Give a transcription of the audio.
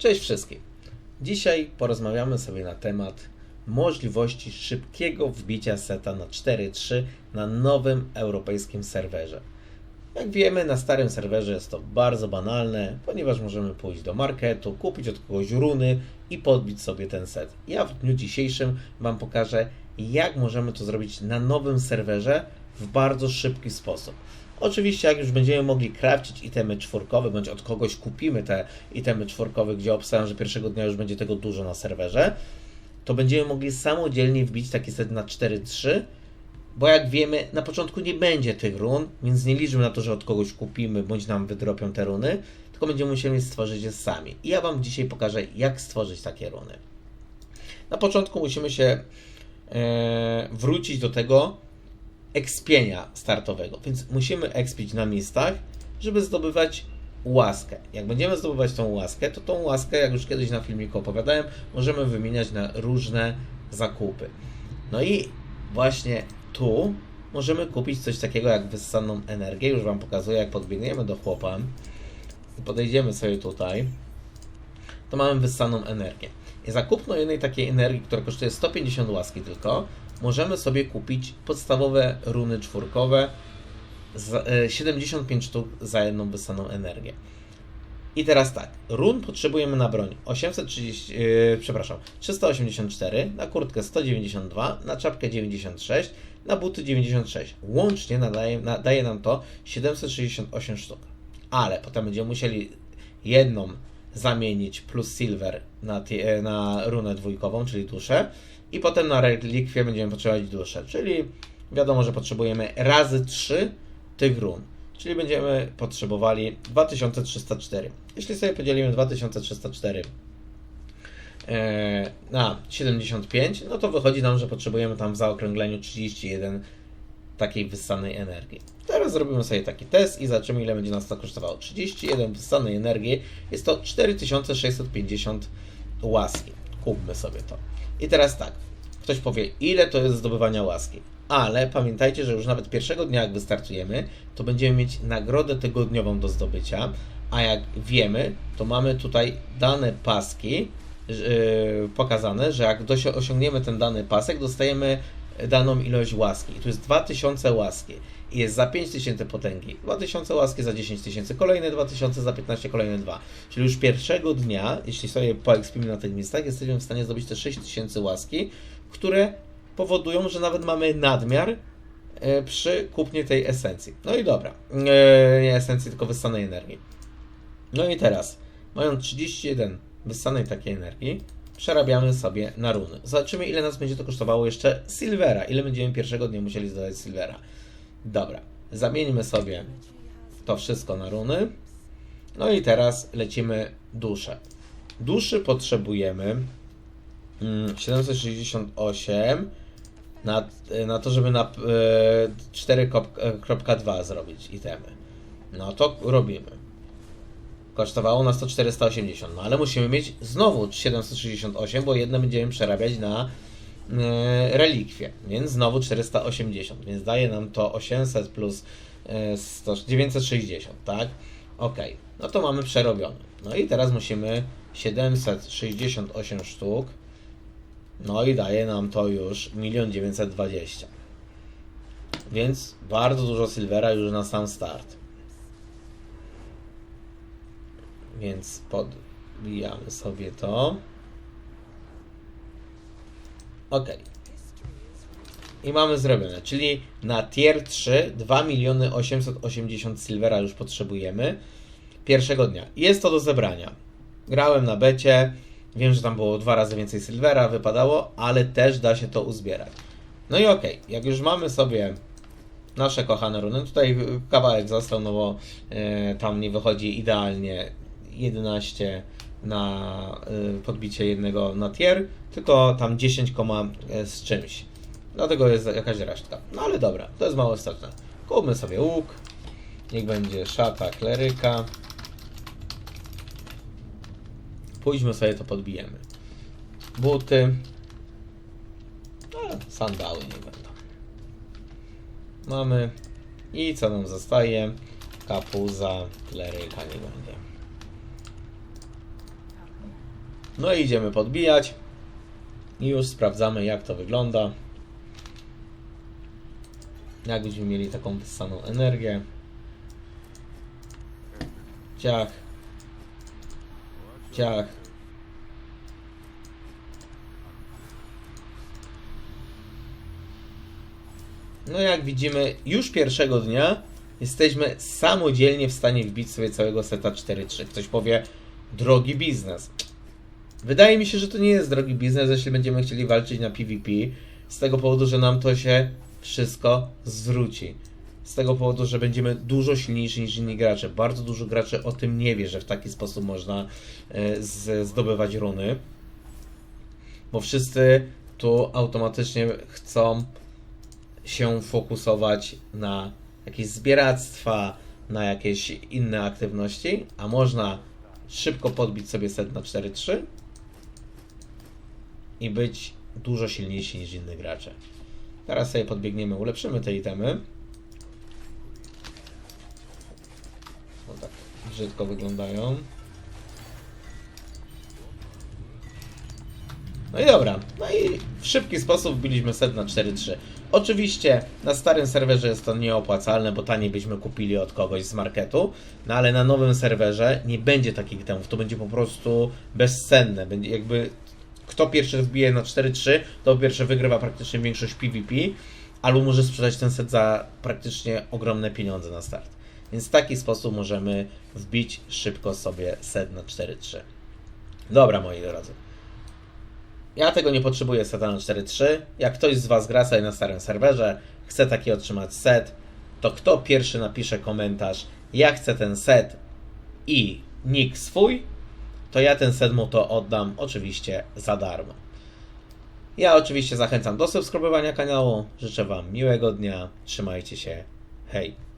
Cześć wszystkim. Dzisiaj porozmawiamy sobie na temat możliwości szybkiego wbicia seta na 4.3 na nowym europejskim serwerze. Jak wiemy, na starym serwerze jest to bardzo banalne, ponieważ możemy pójść do marketu, kupić od kogoś runy i podbić sobie ten set. Ja w dniu dzisiejszym Wam pokażę, jak możemy to zrobić na nowym serwerze w bardzo szybki sposób. Oczywiście, jak już będziemy mogli crafcić itemy czwórkowe, bądź od kogoś kupimy te itemy czwórkowe, gdzie obstawiam, że pierwszego dnia już będzie tego dużo na serwerze, to będziemy mogli samodzielnie wbić taki set na 4-3, bo jak wiemy, na początku nie będzie tych run, więc nie liczymy na to, że od kogoś kupimy, bądź nam wydropią te runy, tylko będziemy musieli stworzyć je sami. I ja Wam dzisiaj pokażę, jak stworzyć takie runy. Na początku musimy się e, wrócić do tego, ekspienia startowego, więc musimy ekspić na miejscach, żeby zdobywać łaskę. Jak będziemy zdobywać tą łaskę, to tą łaskę, jak już kiedyś na filmiku opowiadałem, możemy wymieniać na różne zakupy. No i właśnie tu możemy kupić coś takiego jak wyssaną energię. Już Wam pokazuję, jak podbiegniemy do chłopa podejdziemy sobie tutaj, to mamy wyssaną energię. Za kupno jednej takiej energii, która kosztuje 150 łaski tylko, możemy sobie kupić podstawowe runy czwórkowe, z, e, 75 sztuk za jedną wyssaną energię. I teraz tak, run potrzebujemy na broń 830, yy, przepraszam, 384, na kurtkę 192, na czapkę 96, na buty 96. Łącznie nadaje, nadaje nam to 768 sztuk. Ale potem będziemy musieli jedną zamienić plus silver na, tie, na runę dwójkową, czyli duszę, i potem na relikwie będziemy potrzebować duszę, czyli wiadomo, że potrzebujemy razy 3 tych run. Czyli będziemy potrzebowali 2304. Jeśli sobie podzielimy 2304 e, na 75, no to wychodzi nam, że potrzebujemy tam w zaokrągleniu 31 takiej wyssanej energii. Teraz zrobimy sobie taki test i zobaczymy, ile będzie nas to kosztowało. 31 wyssanej energii jest to 4650 łaski. Kupmy sobie to. I teraz tak, ktoś powie, ile to jest zdobywania łaski. Ale pamiętajcie, że już nawet pierwszego dnia, jak wystartujemy, to będziemy mieć nagrodę tygodniową do zdobycia. A jak wiemy, to mamy tutaj dane paski yy, pokazane, że jak osiągniemy ten dany pasek, dostajemy daną ilość łaski. I tu jest 2000 łaski. I jest za 5000 potęgi. 2000 łaski za 10 tysięcy, kolejne 2000 za 15, kolejne 2. Czyli już pierwszego dnia, jeśli sobie poekspimy na tych miejscach, jesteśmy w stanie zdobyć te 6000 łaski, które powodują, że nawet mamy nadmiar e, przy kupnie tej esencji. No i dobra. E, nie esencji, tylko wyssanej energii. No i teraz, mając 31 wyssanej takiej energii, przerabiamy sobie na runy. Zobaczymy, ile nas będzie to kosztowało jeszcze silvera. Ile będziemy pierwszego dnia musieli zdobyć silvera. Dobra, zamieńmy sobie to wszystko na runy. No i teraz lecimy duszę. Duszy potrzebujemy 768 na, na to, żeby na 4.2 zrobić itemy. No to robimy. Kosztowało nas to 480, no ale musimy mieć znowu 768, bo jedne będziemy przerabiać na e, relikwie, więc znowu 480, więc daje nam to 800 plus 100, 960, tak? Ok, no to mamy przerobione. No i teraz musimy 768 sztuk no i daje nam to już 1 920 Więc bardzo dużo silvera już na sam start. Więc podbijamy sobie to. Ok. I mamy zrobione, czyli na tier 3 2 miliony 880 silvera już potrzebujemy pierwszego dnia. Jest to do zebrania. Grałem na becie, Wiem, że tam było dwa razy więcej silvera, wypadało, ale też da się to uzbierać. No i okay, jak już mamy sobie nasze kochane runy, tutaj kawałek został, no bo e, tam nie wychodzi idealnie 11 na e, podbicie jednego na tier, tylko tam 10, e, z czymś. Dlatego jest jakaś resztka. No ale dobra, to jest mało istotne. Kupmy sobie łuk. Niech będzie szata kleryka. Pójdźmy sobie to podbijemy. Buty. No, sandały nie będą. Mamy. I co nam zostaje? Kapuza, kleryka nie będzie. No i idziemy podbijać. I już sprawdzamy, jak to wygląda. Jak będziemy mieli taką wyssaną energię. Ciach. Ciach. No jak widzimy, już pierwszego dnia jesteśmy samodzielnie w stanie wbić sobie całego seta 4-3. Ktoś powie, drogi biznes. Wydaje mi się, że to nie jest drogi biznes, jeśli będziemy chcieli walczyć na PvP, z tego powodu, że nam to się wszystko zwróci. Z tego powodu, że będziemy dużo silniejsi niż inni gracze. Bardzo dużo graczy o tym nie wie, że w taki sposób można e, zdobywać runy. Bo wszyscy tu automatycznie chcą się fokusować na jakieś zbieractwa, na jakieś inne aktywności, a można szybko podbić sobie set na 4-3 i być dużo silniejsi niż inni gracze. Teraz sobie podbiegniemy, ulepszymy te itemy. O tak brzydko wyglądają. No i dobra. No i w szybki sposób wbiliśmy set na 4-3. Oczywiście na starym serwerze jest to nieopłacalne, bo taniej byśmy kupili od kogoś z marketu, no ale na nowym serwerze nie będzie takich temów. To będzie po prostu bezcenne. Będzie jakby kto pierwszy wbije na 4-3, to po pierwsze wygrywa praktycznie większość PvP, albo może sprzedać ten set za praktycznie ogromne pieniądze na start. Więc w taki sposób możemy wbić szybko sobie set na 4-3. Dobra, moi drodzy. Ja tego nie potrzebuję seta na 4-3. Jak ktoś z Was gra sobie na starym serwerze, chce taki otrzymać set, to kto pierwszy napisze komentarz, ja chcę ten set i nick swój, to ja ten set mu to oddam oczywiście za darmo. Ja oczywiście zachęcam do subskrybowania kanału. Życzę Wam miłego dnia. Trzymajcie się. Hej.